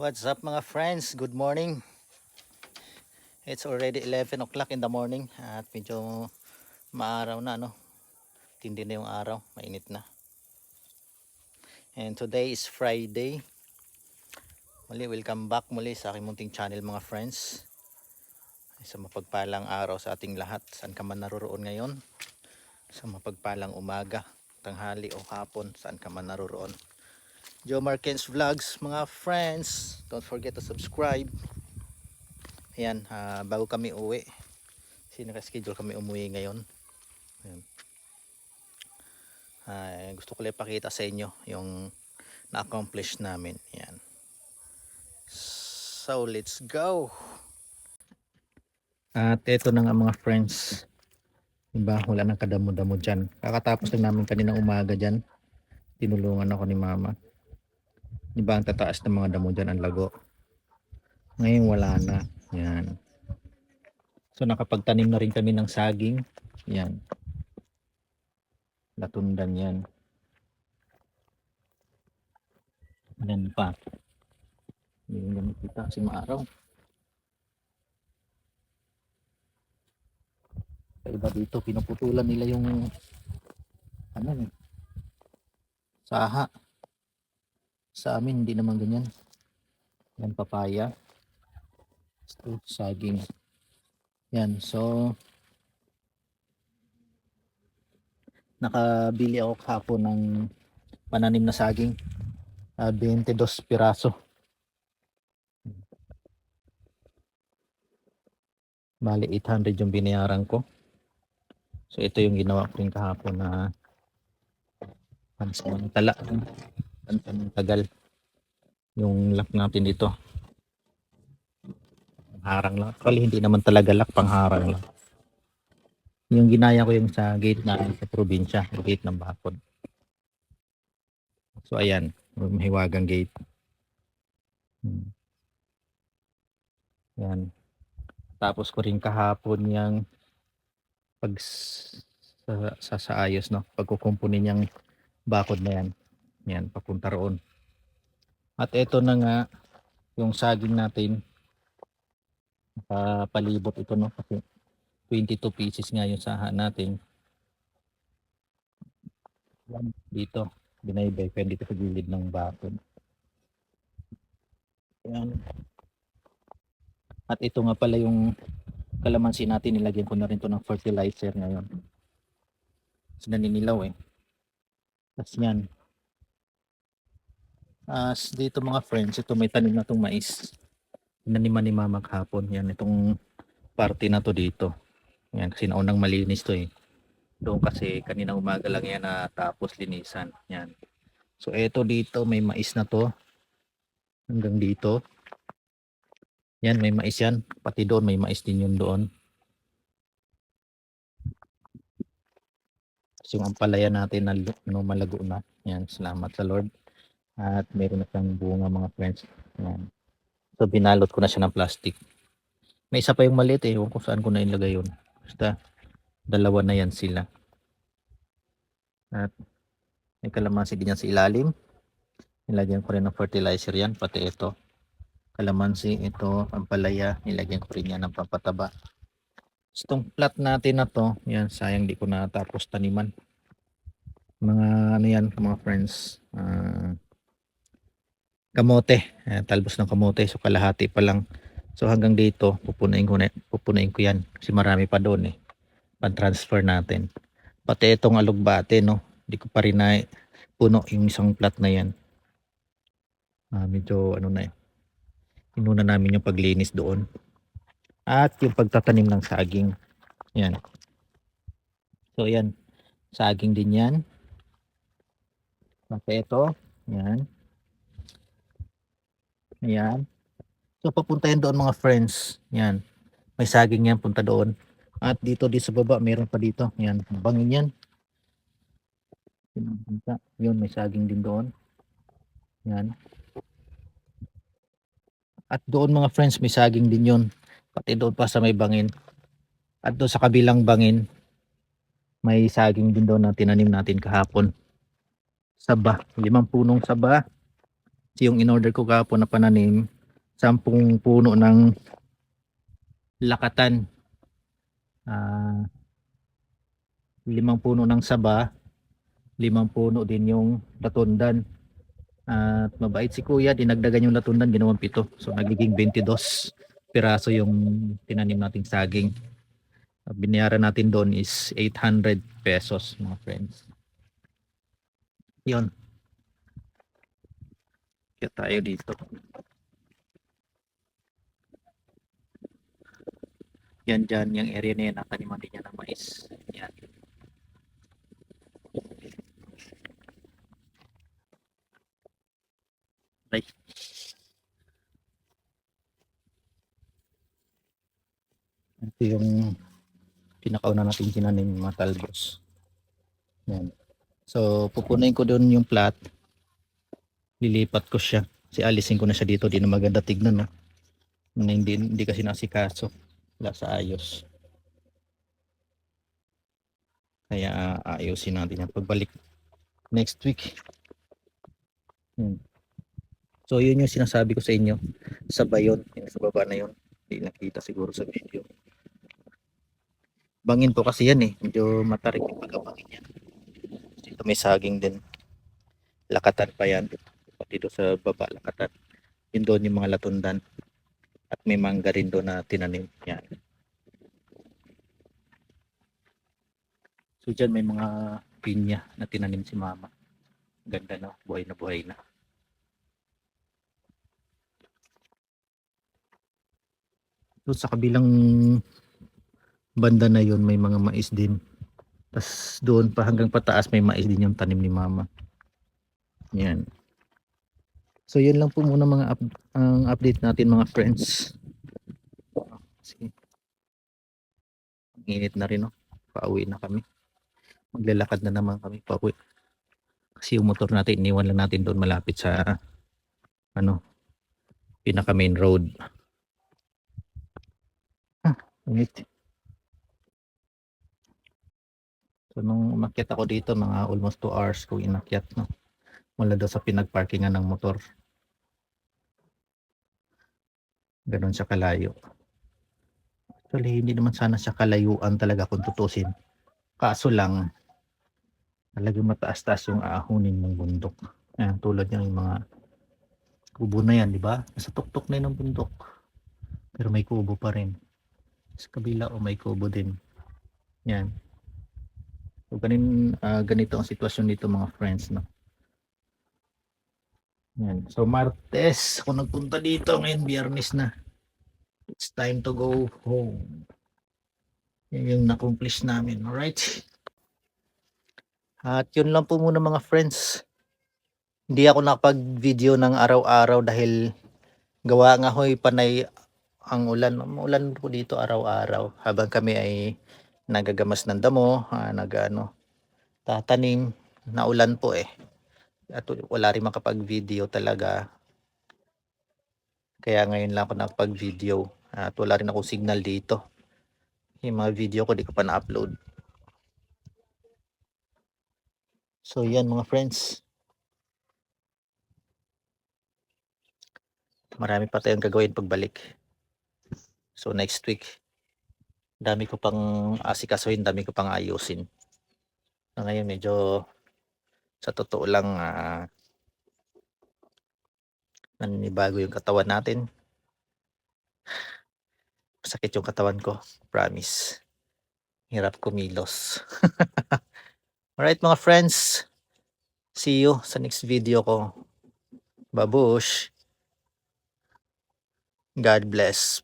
What's up mga friends? Good morning. It's already 11 o'clock in the morning at medyo maaraw na no. Tindi na yung araw, mainit na. And today is Friday. Muli, welcome back muli sa aking munting channel mga friends. Sa mapagpalang araw sa ating lahat. Saan ka man naroroon ngayon? Sa mapagpalang umaga, tanghali o hapon, saan ka man naroroon. Joe Marquez Vlogs mga friends. Don't forget to subscribe. Ayan ah, bago kami uwi. Kasi nakaschedule kami umuwi ngayon. Ayan. Ay, gusto ko lang ipakita sa inyo yung na-accomplish namin. Ayan. So let's go! At ito na nga mga friends. Diba? Wala nang kadamo-damo dyan. Kakatapos lang namin kaninang umaga dyan. Tinulungan ako ni mama Di ba ang tataas ng mga damo dyan ang lago? Ngayon wala na. Yan. So nakapagtanim na rin kami ng saging. Yan. Latundan yan. Yan pa. Hindi yung ganun kita kasi maaraw. Iba dito, pinuputulan nila yung ano eh, saha. Sa amin, hindi naman ganyan. Yan, papaya. Ito, saging. Yan, so, nakabili ako kahapon ng pananim na saging. Ah, 22 piraso. Bali, 800 yung binayaran ko. So, ito yung ginawa ko rin kahapon na pansamantala. Ang tagal. Yung lock natin dito. Harang lang. Actually hindi naman talaga lock pangharang lang. Yung ginaya ko yung sa gate namin sa probinsya yung gate ng bakod so ayan. Mahiwagang gate. Hmm. yan tapos ko rin kahapon yung pag sa, sa, sa ayos no? Pagkukumpunin yung bakod na yan yan, papunta roon. At ito na nga yung saging natin. Nakapalibot ito no kasi 22 pieces nga yung saha natin. Dito, binaybay yan dito sa gilid ng bakod. Yan. At ito nga pala yung kalamansi natin, nilagyan ko na rin to ng fertilizer ngayon. Kasi naninilaw eh. Tapos yan, As dito mga friends, ito may tanim na itong mais. Inaniman ni mama kahapon. Yan, itong party na to dito. Yan, kasi naunang malinis to eh. Doon kasi kanina umaga lang yan na tapos linisan. Yan. So ito dito, may mais na to. Hanggang dito. Yan, may mais yan. Pati doon, may mais din yun doon. Kasi yung ampalaya natin na no, malago na. Yan, salamat sa Lord at meron na siyang bunga mga friends. Yan. So binalot ko na siya ng plastic. May isa pa yung maliit eh, kung saan ko na ilagay yun. Basta dalawa na yan sila. At may kalamansi din yan sa ilalim. Nilagyan ko rin ng fertilizer yan, pati ito. Kalamansi, ito, pampalaya, nilagyan ko rin yan ng pampataba. So, itong plat natin na to, yan, sayang di ko natapos taniman. Mga ano yan, mga friends, ah, kamote, talbos ng kamote, so kalahati pa lang. So hanggang dito, pupunain ko, na, pupunain ko yan kasi marami pa doon eh. Pan-transfer natin. Pati itong alugbate, no, hindi ko pa rin na puno yung isang plat na yan. Ah, medyo ano na eh. Inuna namin yung paglinis doon. At yung pagtatanim ng saging. Yan. So yan. Saging din yan. Pati ito. Yan. Ayan. So papunta yan doon mga friends. Yan. May saging yan punta doon. At dito di sa baba meron pa dito. Yan. Bangin yan. Pinunta. Yun may saging din doon. Yan. At doon mga friends may saging din yun. Pati doon pa sa may bangin. At doon sa kabilang bangin may saging din doon na tinanim natin kahapon. Saba. Limang punong saba yung in-order ko kahapon na pananim, sampung puno ng lakatan. Ah, limang puno ng saba, limang puno din yung latundan. At mabait si kuya, dinagdagan yung latundan, ginawang pito. So nagiging 22 piraso yung tinanim nating saging. Ang Binayaran natin doon is 800 pesos mga friends. Yun. Kaya tayo dito. Yan dyan, yung area na yan, nataniman din niya ng mais. Yan. Ay. Ito yung pinakauna natin tinanim mga talbos. Yan. So, pupunin ko doon yung plat. Lilipat ko siya. Si alisin ko na siya dito. Di na maganda tignan, no? Na Hindi, hindi kasi nasikaso. Wala sa ayos. Kaya ayusin natin yan pagbalik next week. Hmm. So, yun yung sinasabi ko sa inyo. Sabay yun. Yung sa baba na yun. Hindi nakita siguro sa video. Bangin po kasi yan eh. Medyo matarik yung pagkabangin yan. Dito may saging din. Lakatan pa yan. Doon sa baba, lakatan. Yun doon yung mga latundan. At may mangga rin doon na tinanim. Yan. So dyan may mga pinya na tinanim si mama. Ganda no, buhay na buhay na. Doon sa kabilang banda na yun may mga mais din. Tapos doon pa hanggang pataas may mais din yung tanim ni mama. Yan. So yun lang po muna mga up, ang update natin mga friends. Sige. Ang init na rin no. Pauwi na kami. Maglalakad na naman kami pauwi. Kasi yung motor natin iniwan lang natin doon malapit sa ano pinaka main road. Ah, init. So nung umakyat ako dito mga almost 2 hours ko inakyat no. Mula doon sa pinagparkingan ng motor. Ganon siya kalayo. Actually hindi naman sana siya kalayuan talaga kung tutusin. Kaso lang talagang mataas-taas yung aahunin ng bundok. Ayan, tulad yung mga kubo na yan, di ba? Nasa tuktok na yun ng bundok. Pero may kubo pa rin. Sa kabila o may kubo din. Yan. So, ganin, ah, ganito ang sitwasyon dito mga friends, no? Yan. So, Martes, ako nagpunta dito. Ngayon, biyernes na. It's time to go home. Yan yung na-accomplish namin. Alright? At yun lang po muna mga friends. Hindi ako nakapag-video ng araw-araw dahil gawa nga ho'y panay ang ulan. Ulan po dito araw-araw habang kami ay nagagamas ng damo, ah, nag ano, tatanim, naulan po eh. At wala rin makapag-video talaga. Kaya ngayon lang ako nakapag-video. At wala rin ako signal dito. Yung mga video ko di ko pa na-upload. So yan mga friends. Marami pa tayong gagawin pagbalik. So next week, dami ko pang asikasuhin, dami ko pang ayusin. So ngayon medyo sa totoo lang ah, naninibago yung katawan natin. Sakit yung katawan ko, promise. Hirap kumilos. Alright mga friends, see you sa next video ko. Babush. God bless.